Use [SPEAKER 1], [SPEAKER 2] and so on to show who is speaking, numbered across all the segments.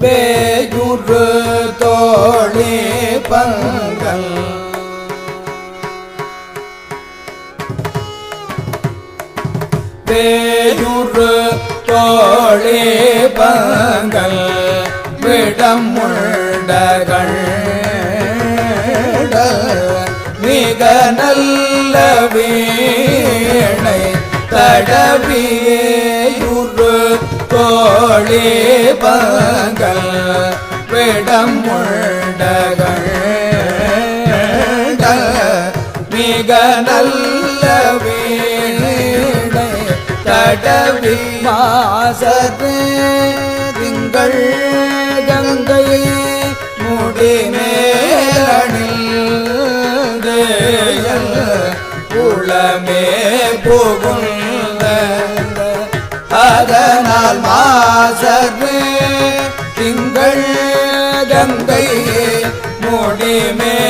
[SPEAKER 1] பேயுரு தோழி பங்கல் பேயுரு தோழி பங்கல் விடம் முண்டகள் மிக நல்ல வீணை தடவியுர் கோழி பங்கல் விடம் முண்டகள் மிக நல்ல வீணை தடவி மாசது திங்கள் கங்கை முடிமேலணில் உளமே புகுந்த அதனால் மாசத்து திங்கள் கங்கை முடிமேலணில்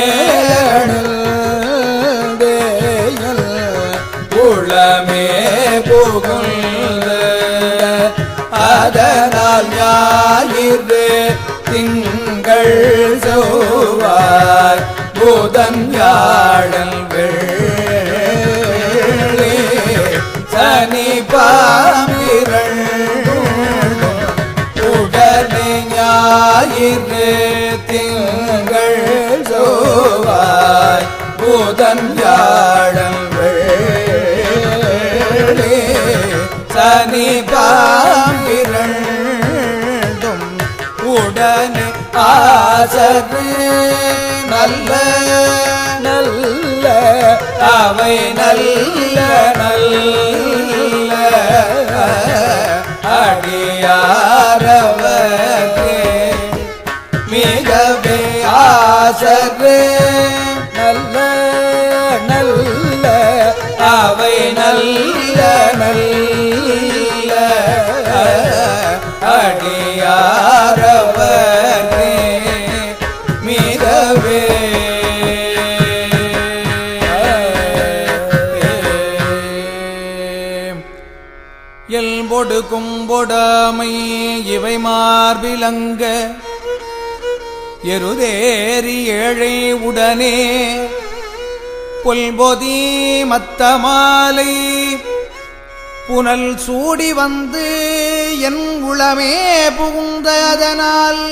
[SPEAKER 1] உளமே புகுந்த. அதனால் ஞாயிறு திங்கள் சோவாய் புதன் வியாழன் ஞாயிறு திங்கள் சோவாய் பூதன் வியாழன் சனி பாம்பிரண்டும் உடனே ஆசரு. நல்ல நல்ல அவை நல்ல நல்ல எல்பொடு கும்பொடாமை இவை மார்பிலங்க. எருதேறி ஏழை உடனே புல்பொதி மத்த மாலை புனல் சூடி வந்து என் உளமே புகுந்ததனால்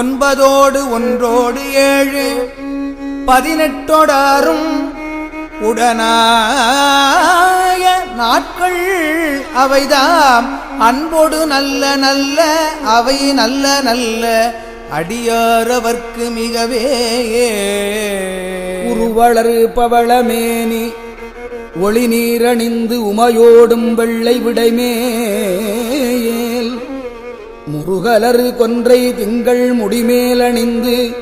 [SPEAKER 1] ஒன்பதோடு ஒன்றோடு ஏழு பதினெட்டோடாரும் உடனா நாட்கள் அவைதாம். அன்போடு நல்ல நல்ல அவை நல்ல நல்ல அடியாரவர்க்கு மிகவே.
[SPEAKER 2] உருவளரு பவளமேனி ஒளி நீரணிந்து உமையோடும் வெள்ளை விடைமேல். முருகலரு கொன்றை திங்கள் முடிமேலணிந்து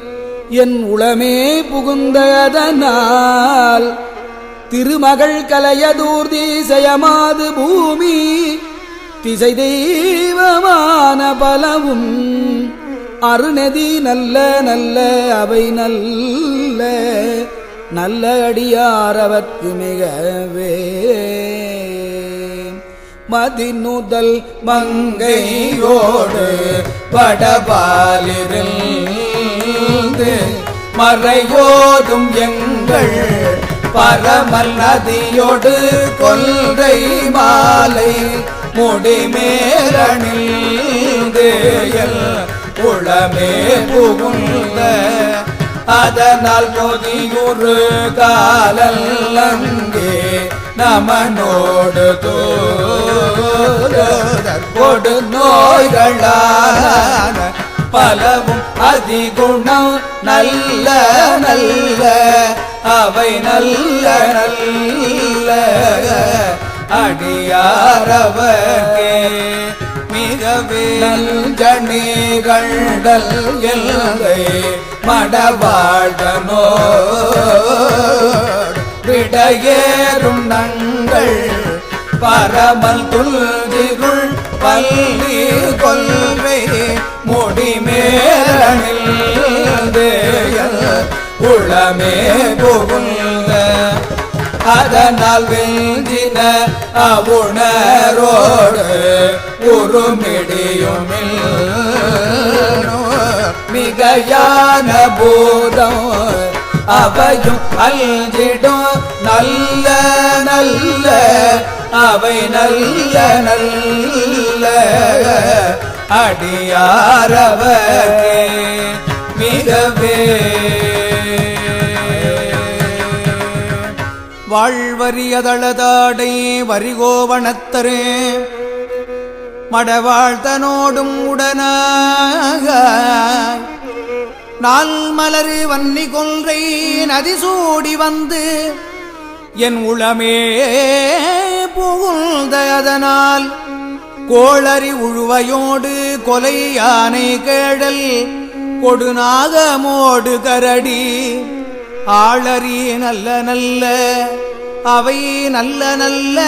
[SPEAKER 2] என் உளமே புகுந்ததனால் திருமகள் கலையதூர் தீசயமாது பூமி திசை தெய்வமான பலவும் அருணதி நல்ல நல்ல அவை நல்ல நல்ல அடியாரவர்க்கு மிகவே. மதிநுதல்
[SPEAKER 1] மங்கையோடு படபாலிருந்து மறையோதும் எங்கள் பரமல் நதியோடு கொள்கை மாலை முடிமேரணில் எல் உளமே புகுந்த அதனால் கொதியுறு காலல் அங்கே நமனோடு தோடு நோய்களான பலவும் அதிகுணம் நல்ல நல்ல அவை நல்ல நல்ல அடியாரவர்க்கே. மிகவே நல்கணிகண்டல் எல்லை மடவாழ்தனோ. விடையேறும் நங்கள் பரமல் துல்திருள் பள்ளி கொள்கை முடிமேலனில் குளமே புகுந்த அதனால் வெஞ்சின அவுணரோடு உருமிடியும் மிகையான பூதம் அவையும் அல்ஜிடும் நல்ல நல்ல அவை நல்ல நல்ல அடியாரவரே. மிகவே வாழ்வரியதளதாடை வரிகோவணத்தரே. மடவாழ்த்தனோடும் உடனாக நாள் மலரு வன்னி கொன்றை நதிசூடி வந்து என் உளமே புகுந்த அதனால் கோளறி உழுவையோடு கொலை யானை கேடல் கொடுநாகமோடு கரடி ஆளறி நல்ல நல்ல அவை நல்ல நல்ல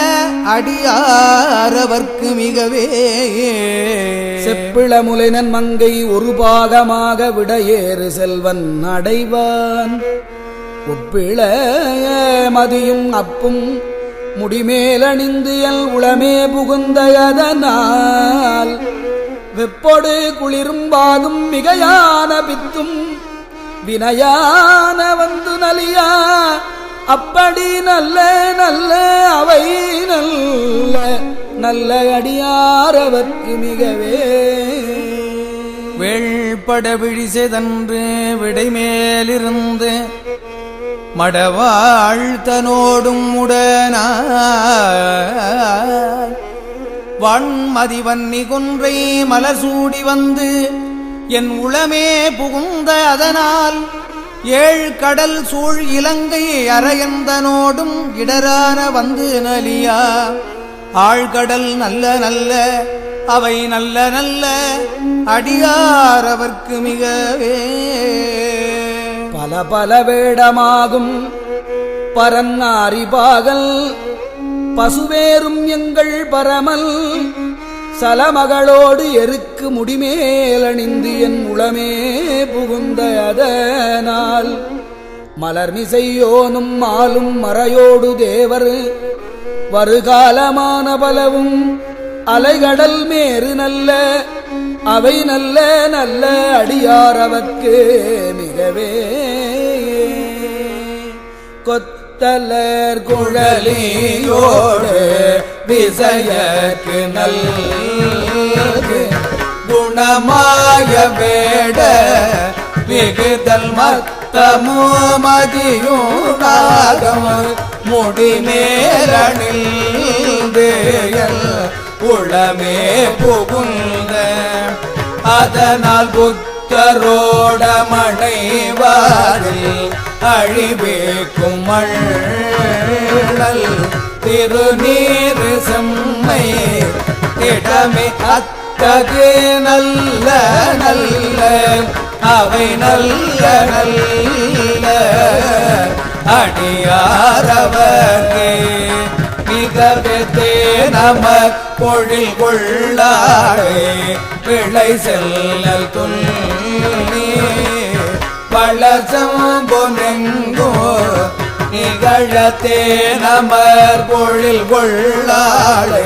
[SPEAKER 1] அடியாரவர்க்கு மிகவே.
[SPEAKER 2] செப்பிளமுலைனன் மங்கை ஒரு பாகமாக விட ஏறு செல்வன் அடைவான். ஒப்பிள மதியும் அப்பும் முடிமேலணிந்து எல் உளமே புகுந்தயதனால் வெப்பொடு குளிரும்பாகும் மிகையான பித்தும் வினையான வந்து நலியா அப்படி நல்ல நல்ல அவை நல்ல நல்ல அடியாரவர்க்கு மிகவே.
[SPEAKER 1] வெள்பட விழிசெதன்று விடைமேலிருந்து மடவாழ்த்தனோடும் உடனாய். வன்மதி வன்னி மலசூடி வந்து என் உளமே புகுந்த அதனால் ஏழ் கடல் சூழ் இலங்கை அரையந்தனோடும் இடரான வந்து நலியா. ஆழ்கடல் நல்ல நல்ல அவை நல்ல நல்ல அடியாரவர்க்கு மிகவே.
[SPEAKER 2] பல பல வேடமாகும் பரன்னாரிபாகல் பசுவேறும் எங்கள் பரமல் சலமகளோடு எருக்கு முடிமேலணிந்து என் உளமே புகுந்த அதனால். மலர்மிசையோனும் மாலும் மறையோடு தேவர் வருகாலமான பலவும் அலைகடல் மேறு நல்ல அவை நல்ல நல்ல அடியாரவர்க்கு மிகவே. கொத்தலர் குழலியோடு
[SPEAKER 1] விசையற்கு நல்கு. குணமாய வேட மிகுதல் மத்தமோ மதியும் நாகம் முடிமேரணில் உளமே புகுந்த. அதனால் புத்தரோட மனைவாரில் அழிவேக்கும் மழல் திருநீர் செம்மை திடமே அத்தகு நல்ல நல்ல அவை நல்ல நல்ல அடியாரவர்கே மிகவெத்தே நம பொழில் கொள்ளாரே பிழை செல்லல் துள்ளி பழசம் பொனெங்கோ நிகழத்தே நமர் பொழில் கொள்ளாளே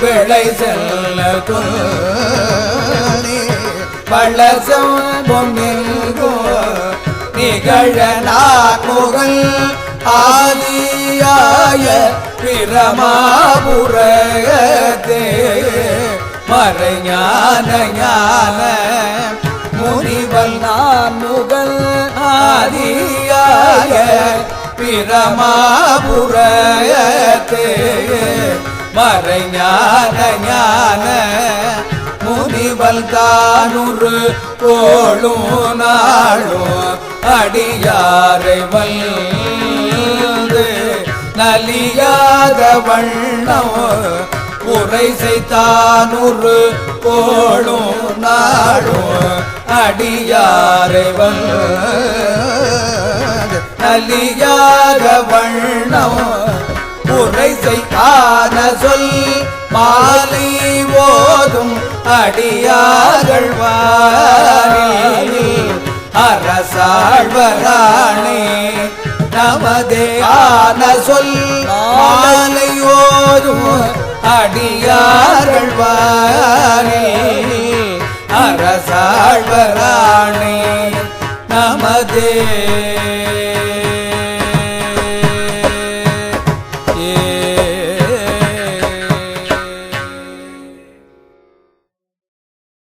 [SPEAKER 1] பிழை செல்ல துள்ளி பழசம் பொனெங்கோ நிகழ நான்முகல் ஆதியாய பிரமாபுரத்தே மறைஞான ஞான முனிவல்
[SPEAKER 2] நான் முகல்
[SPEAKER 1] ஆதியாய பிரமாபுரத்தே மறைஞான ஞான முனிவல் தானுரு கோளும் நாளும் அடியாரை வந்து நலியாத வண்ணம் உரை செய்தானுரு போடும் நாடும் அடியாரை வந்து நலியாத வண்ணம் உரை செய்தான சொல் மாலை ஓதும் அடியார்கள் வாரி அரசாழ்வராணே நமதே ஆன சொல் மாலை ஓதும் அடியார்கள் வாரி அரசாழ்வராணி நமதே.